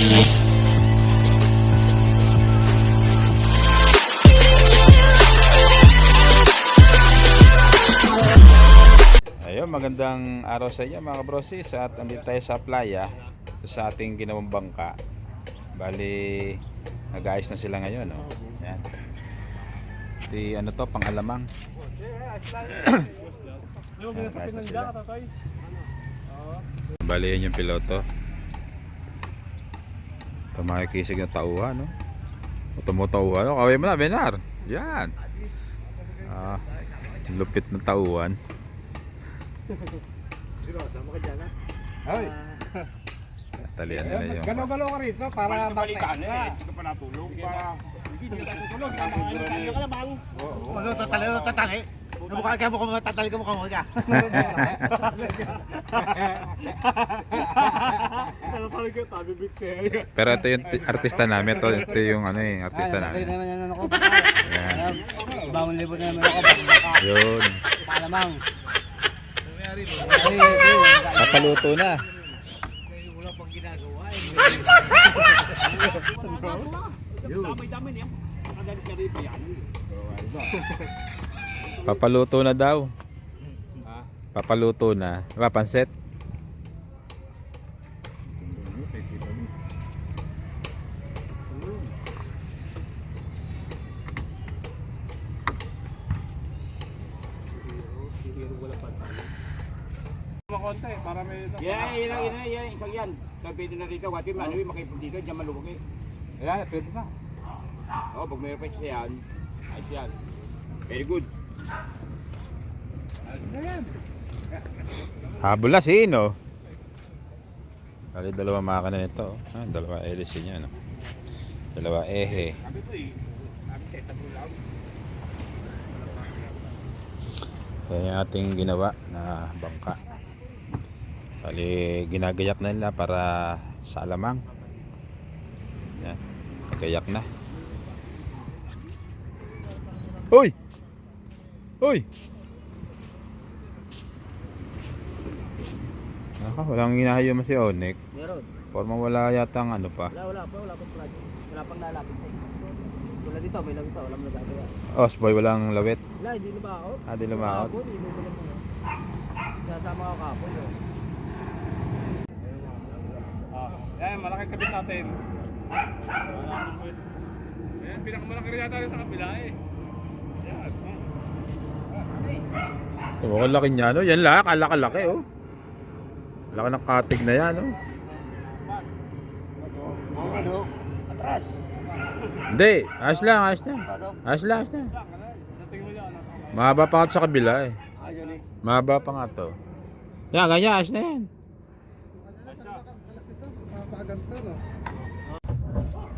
Ayun, magandang araw sa inyo mga kabrosis at andito tayo sa playa. Ito sa ating ginawang bangka. Bali nag-ayos na sila ngayon no? yan di ano to pang alamang Yan, sila. bali yun yung piloto ito makikisig na tauhan no? tumutauhan no? kawin mo na Benar yan ah, lupit na tauhan Ay, talian nila yung galaw-galaw ka rito para balikan eh. Hindi ka pa natulog. Para Ano, tatali, ano, tatali? Namukha ka mo kung tatali ka mo kung ka. Tatali ka, tabi bigte. Pero ito yung t- artista namin. Ito, ito yung ano yung artista Ay, namin. naman yan ako. Yan. Bawang libo na naman ako. Yun. palamang. Papaluto na. Wala pang ginagawa. damay-damay niya. Nakagalit ka rin pa yan. Papaluto na daw. Papaluto na. Papanset. Makonte, para may... Yeah, ilang ina yan, isang yan. Sabi pwede na rito, wati man, ano makipag dito, diyan malubog eh. Ayan, pwede na. Oh, pag may patch yan, ayos yan. Very good. Habol na si Ino. Bali dalawa makina nito. Ah, dalawa hélice niya. No? Dalawa ehe. Eh. Yan yung ating ginawa na bangka. Bali, ginagayak na nila para sa alamang. Yan. Nagayak na. Hoy! Hoy! Naka, walang hinahayo mo si Onek. Meron. Formang wala yata ang ano pa. Wala, wala pa, wala pang project. Wala pang lalapit eh. Wala dito, may lang ito, walang nagagawa. Osboy, walang lawit. Wala, hindi ako? Ah, di lumakot. Kahapon, hindi mo mo. Sasama ako kahapon yun. Ah, yan, malaki kabit natin. Ayan, pinakamalaki rin yata rin sa kabila eh. Ito, ang laki niya, no? Yan lang, kalaki-laki, oh. Laki ng katig na yan, oh. Ano? Atras. Hindi, ayos lang, ayos lang. Ayos lang, ayos lang. Mahaba pa nga sa kabila, eh. Mahaba pa nga to. Yan, ganyan, ayos na yan.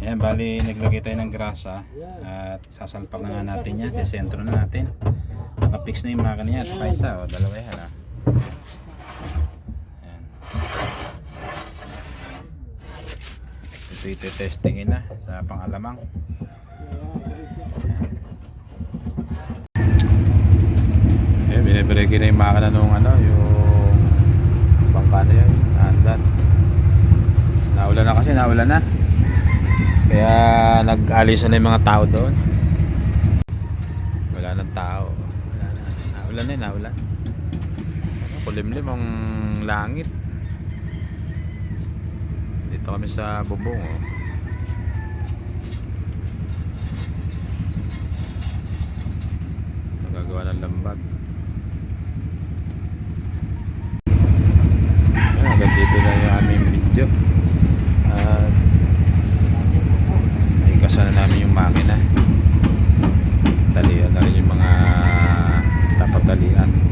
Yan, bali naglagay tayo ng grasa at sasalpak na nga natin yan. Sa sentro na natin. Nakapix na yung makina niya at saka isa, o dalawa yan ha. Yan. Ito ito testingin na sa pangalamang. Eh, binibreki na yung makina nung ano, yung bangka na yun, naandan. Naulan na kasi, naulan na. Kaya nag-alisan na yung mga tao doon. Wala nang tao. Ulan na yun, ulan. Kulimlim ang langit. Dito kami sa bubong. Oh. Nagagawa ng lambag. Ah, hanggang dito na yung aming video. At uh, ayun kasana namin yung makina. Talian na rin yung mga tanghalian